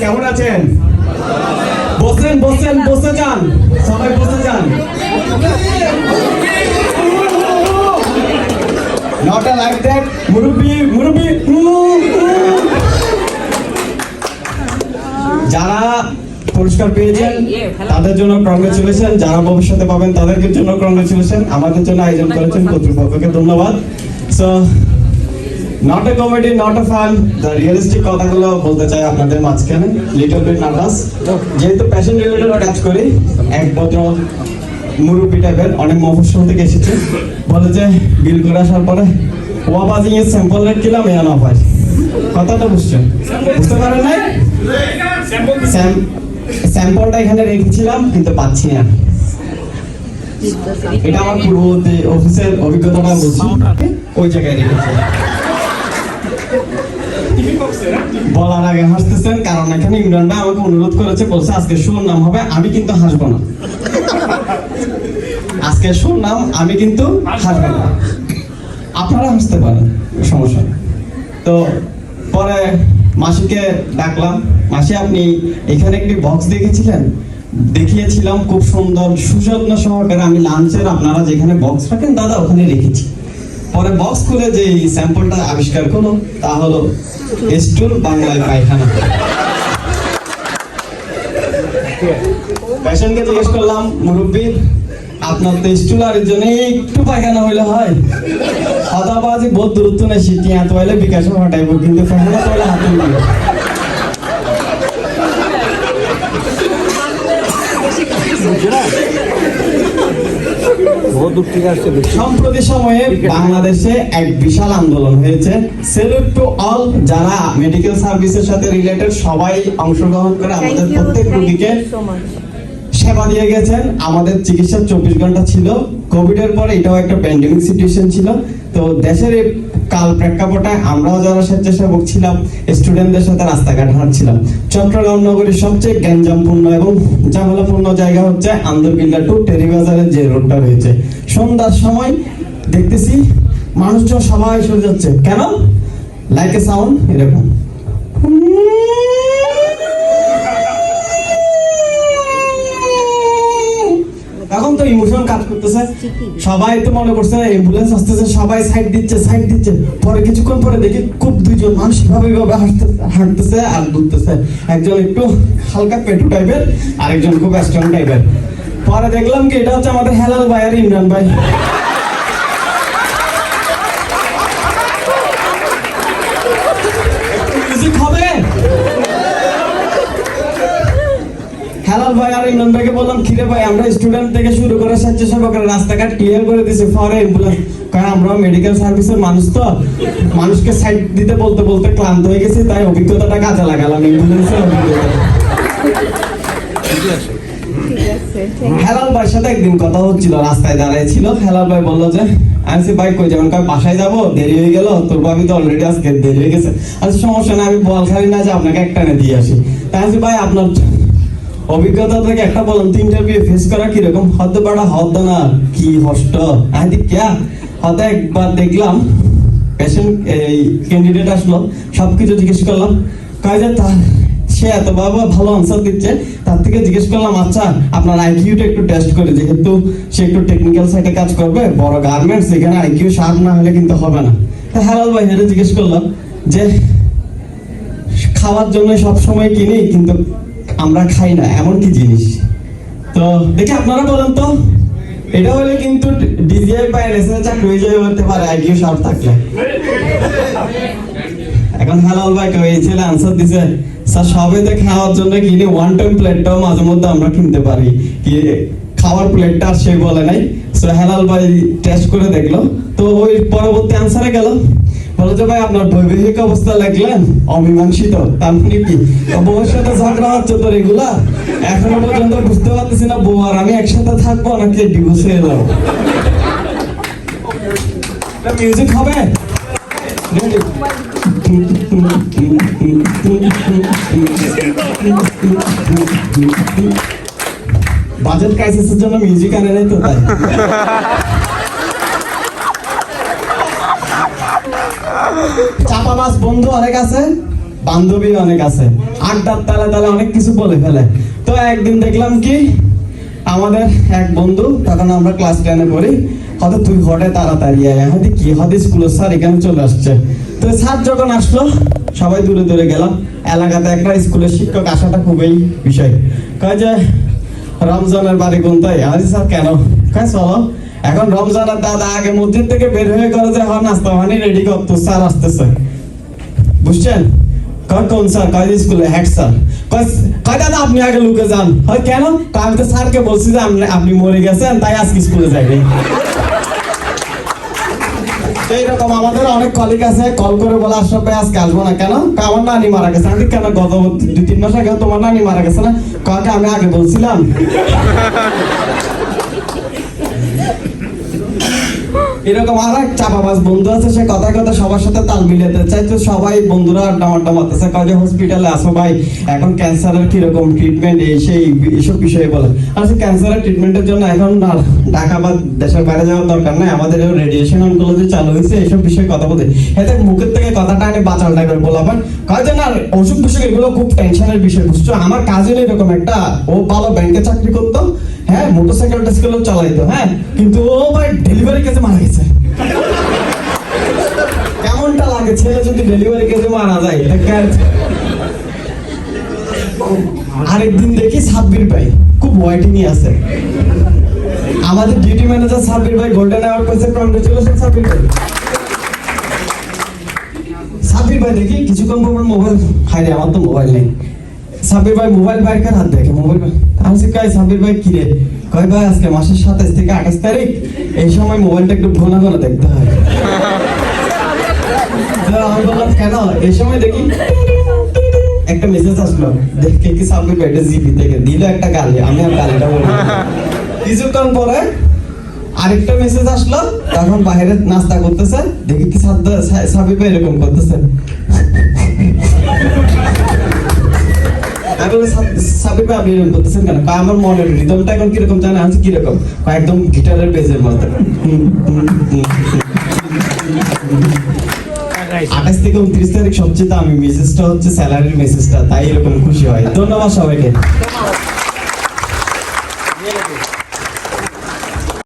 কেমন আছেন বসেন বসেন বসে যান সবাই বসে যান নটা লাইক দ্যাট মুরব্বি মুরব্বি যারা পুরস্কার পেয়েছেন। তাদের জন্য কংগ্রেচুলেশন যারা ভবিষ্যতে পাবেন তাদের জন্য কংগ্রেচুলেশন আমাদের জন্য আয়োজন করেছেন কর্তৃপক্ষকে ধন্যবাদ। So not a comedy not a fun the realistic কথাগুলো বলতে চাই আপনাদের মাঝখানে। লিটল বিট নার্ভাস যেহেতু প্যাশন রিলেটেড কাজ করি এক ভদ্র মুরব্বী টাইপের অনেক মফস্বল থেকে এসেছে। বলে যে বিল করে আসার পরে ওয়াবাজিং এর স্যাম্পল রেট কিলাম এ না পাই কথাটা বুঝছেন? বুঝতে পারেন নাই? স্যাম- স্যাম্পলটা এখানে রেখেছিলাম, কিন্তু পাচ্ছি না। এটা আমার পূর্ববর্তী অফিসের অভিজ্ঞতাটা বলছি। ওই জায়গায় রেখেছি। বলার আগে হাসতেছেন, কারণ এখানে আমাকে অনুরোধ করেছে, বলছে আজকে শুভ নাম হবে, আমি কিন্তু হাসবো না। আজকে শুভ নাম, আমি কিন্তু হাসবো না। আপনারা হাসতে পারেন, সমস্যা তো পরে মাসিকে ডাকলাম মাসি আপনি এখানে একটি বক্স দেখেছিলেন? দেখিয়েছিলাম খুব সুন্দর সুযত্ন সহকারে। আমি লাঞ্চের আপনারা যেখানে বক্স রাখেন দাদা ওখানে রেখেছি। পরে বক্স খুলে যে স্যাম্পলটা আবিষ্কার করল তা হলো স্টুল বাংলায় পায়খানা। পেশেন্টকে জিজ্ঞেস করলাম মুরব্বী আপনার তো স্টুল আর জন্য একটু পায়খানা হইলে হয়। হদাবাজি বহুত দূরত্ব নেই সিটি হাত হইলে বিকাশে হটাইব কিন্তু হাতে সম্প্রতি সময়ে বাংলাদেশে এক বিশাল আন্দোলন হয়েছে। সেলুট টু অল যারা মেডিকেল সার্ভিসের সাথে রিলেটেড সবাই অংশগ্রহণ করে আমাদের প্রত্যেক রোগীকে সেবা দিয়ে গেছেন। আমাদের চিকিৎসা চব্বিশ ঘণ্টা ছিল। কোভিড এর পরে এটাও একটা প্যান্ডেমিক সিচুয়েশন ছিল। তো দেশের কাল প্রেক্ষাপটে আমরাও যারা স্বেচ্ছাসেবক ছিলাম স্টুডেন্টদের সাথে রাস্তাঘাট হাঁটছিলাম। চট্টগ্রাম নগরীর সবচেয়ে গ্যাঞ্জামপূর্ণ এবং ঝামেলাপূর্ণ জায়গা হচ্ছে আন্দরবিল্লা টু টেরিবাজারের যে রোডটা রয়েছে। সন্ধ্যার সময় দেখতেছি মানুষজন সবাই সরে যাচ্ছে। কেন? লাইক এ সাউন্ড এরকম এখন তো ইমোশন কাজ করতেছে। সবাই তো মনে করছে অ্যাম্বুলেন্স আসতেছে, সবাই সাইড দিচ্ছে সাইড দিচ্ছে। পরে কিছুক্ষণ পরে দেখি খুব দুইজন মানুষ ভাবে ভাবে হাঁটতে হাঁটতেছে আর একজন একটু হালকা পেটু টাইপের আরেকজন খুব স্ট্রং টাইপের পরে দেখলাম কি, এটা হচ্ছে আমাদের হেলাল ভাই আর ইমরান ভাই। হেলাল ভাই আর ইমরান ভাইকে বললাম খিরে ভাই, আমরা স্টুডেন্ট থেকে শুরু করে স্বেচ্ছাসেবকের রাস্তাঘাট ক্লিয়ার করে দিয়েছি ফরে অ্যাম্বুলেন্স কারণ আমরা মেডিকেল সার্ভিসের মানুষ তো। মানুষকে সাইড দিতে বলতে বলতে ক্লান্ত হয়ে গেছি, তাই অভিজ্ঞতাটা কাজে লাগালাম অ্যাম্বুলেন্সের অভিজ্ঞতা হেলাল ভাইয়ের সাথে একদিন কথা হচ্ছিল, রাস্তায় দাঁড়ায় ছিল হেলাল ভাই বলল যে, আমি সে বাইক কই যেমন বাসায় যাব? দেরি হয়ে গেল, তোর ভাবি তো অলরেডি আজকে দেরি হয়ে গেছে। আচ্ছা সমস্যা নাই, আমি বলখালি না যে আপনাকে একটা দিয়ে আসি। তাই আমি ভাই, আপনার অভিজ্ঞতা থেকে একটা বলুন তো ইন্টারভিউ ফেস করা কীরকম? হতে পারা হত না কি কষ্ট? আমি দি ক্যা? হতে একবার দেখলাম পেশেন্ট এই ক্যান্ডিডেট আসলো, সবকিছু জিজ্ঞেস করলাম, কয় যে তার, সে এত বাবা ভালো আনসার দিচ্ছে, তার থেকে জিজ্ঞেস করলাম আচ্ছা আপনার আইকিউটা একটু টেস্ট করে, যেহেতু সে একটু টেকনিক্যাল সাইডে কাজ করবে, বড় গার্মেন্টস এখানে আইকিউ শার্প না হলে কিন্তু হবে না। তা হেলাল ভাই হেরে জিজ্ঞেস করলাম, যে খাওয়ার জন্য সব সময় কিনি, কিন্তু আমরা খাই না, এমন কি জিনিস? তো দেখি আপনারা বলেন তো, এটা হলে কিন্তু ডিজিআই বা এনএসএ চাকরি হয়ে যাবে বলতে পারে আইকিউ শার্প থাকলে। এখন হালাল ভাই এই ছেলে আনসার দিছে, স্যার, সবে তো খাওয়ার জন্য কিনি ওয়ান টাইম প্লেটটাও মাঝে মধ্যে আমরা কিনতে পারি। কি খাওয়ার প্লেটটা আর সে বলে নাই। সো হেলাল ভাই টেস্ট করে দেখল। তো ওই পরবর্তী আনসারে গেল। বলো ভাই, আপনার বৈবাহিক অবস্থা অমীমাংসিত। তার মানে কি সাথে ঝগড়া হচ্ছে এখনও পর্যন্ত বুঝতে পারতেছি না, বউ আর আমি একসাথে থাকব নাকি ডিভোর্স হয়ে যাব? মিউজিক হবে? বাজেট ক্রাইসিসের জন্য মিউজিক আনে নাই তো তাই। চাপাবাস বন্ধু অনেক আছে বান্ধবী অনেক আছে। আড্ডার তালে তালে অনেক কিছু বলে ফেলে। তো একদিন দেখলাম কি আমাদের এক বন্ধু তখন আমরা ক্লাস টেনে পড়ি হয়তো তুই হটে তাড়াতাড়ি আয় হয়তো কি হয়তো স্কুলের স্যার এখানে চলে আসছে। তো স্যার যখন আসলো সবাই দূরে দূরে গেলাম। এলাকাতে একটা স্কুলের শিক্ষক আসাটা খুবই বিষয়। কয় যে রমজানের বাড়ি কোনটাই বলছি, স্যার কেন? কয় চলো। এখন রমজানের দাদা আগে মসজিদ থেকে বের হয়ে করে যে হন নাস্তা পানি রেডি করতো স্যার আসতেছে। বুঝছেন? কয়, কোন স্যার? কয়, স্কুলে? Head sir. কয় দাদা, আপনি আগে লুকে যান। হয় কেন? আমি তো স্যারকে বলছি যে আপনি মরে গেছেন, তাই আজকে স্কুলে তো এইরকম আমাদের অনেক কলিগ আছে কল করে বলে আশরাফ ভাই আজকে আসব না। কেন? আমার নানি মারা গেছে। আমি কেন গত দুই, তিন মাস আগে তোমার নানি মারা গেছে না? কাকে আমি আগে বলছিলাম? এরকম আর এক চাপাবাজ বন্ধু আছে, সে কথায় কথা সবার সাথে তাল মিলাতে চাই তো সবাই বন্ধুরা মারতেছে কয় যে হসপিটালে আসো ভাই, এখন ক্যান্সারের কীরকম ট্রিটমেন্ট এই সেই, এইসব বিষয়ে বলে। আর ক্যান্সারের ট্রিটমেন্টের জন্য এখন ঢাকা বা দেশের বাইরে যাওয়ার দরকার নাই, আমাদের রেডিয়েশন অনকোলজি চালু হয়েছে, এইসব বিষয়ে কথা বলতে এতে মুখের থেকে কথাটা আমি বাঁচাল টাইপের বলাবেন যে না অসুখ বিসুখ এগুলো খুব টেনশনের বিষয়, বুঝছ? আমার কাজের এরকম একটা, ও ভালো ব্যাংকে চাকরি করতো হ্যাঁ মোটরসাইকেল টেস্কেলও চালাইতো হ্যাঁ? কিন্তু ও ভাই ডেলিভারি কেসে মারা গেছে। কেমনটা লাগে ছেলে যদি ডেলিভারি কেসে মারা যায়? আরেকদিন দেখি সাব্বির ভাই, খুব ওয়াইটিংই আছে। আমাদের ডিউটি ম্যানেজার সাব্বির ভাই গোল্ডেন অ্যাওয়ার্ড পেয়েছে কংগ্রেচুলেশন সাব্বির ভাই। সাব্বির ভাই দেখি, কিছুক্ষণ পর মোবাইল রে, আমার তো মোবাইল নেই। সাব্বির ভাই মোবাইল বাইর করে, হাত দেখে মোবাইল আমি কই, সাব্বির ভাই কি রে কয় ভাই, আজকে মাসের থেকে আঠাশ তারিখ। এই সময় মোবাইলটা একটু ঘন ঘন দেখতে হয়। আমি বললাম, কেন? এই সময় দেখি একটা মেসেজ আসলো। দেখে কি সাব্বির ভাই এটা জিপি থেকে দিল একটা গালি। আমি আর গালিটা বলব না। কিছুক্ষণ পরে আরেকটা মেসেজ আসলো। তখন বাইরে নাস্তা করতেছে। দেখি কি সাবির ভাই এরকম করতেছে। আমি বলি, "সাব- আপনি এরকম করতেছেন কেন? আমার রিদমটা এখন কীরকম জানে আমি কীরকম? একদম গিটারের মতো। আঠাশ থেকে উনত্রিশ তারিখ সবচেয়ে দামি মেসেজটা হচ্ছে স্যালারির মেসেজটা তাই এরকম খুশি হয়। ধন্যবাদ সবাইকে।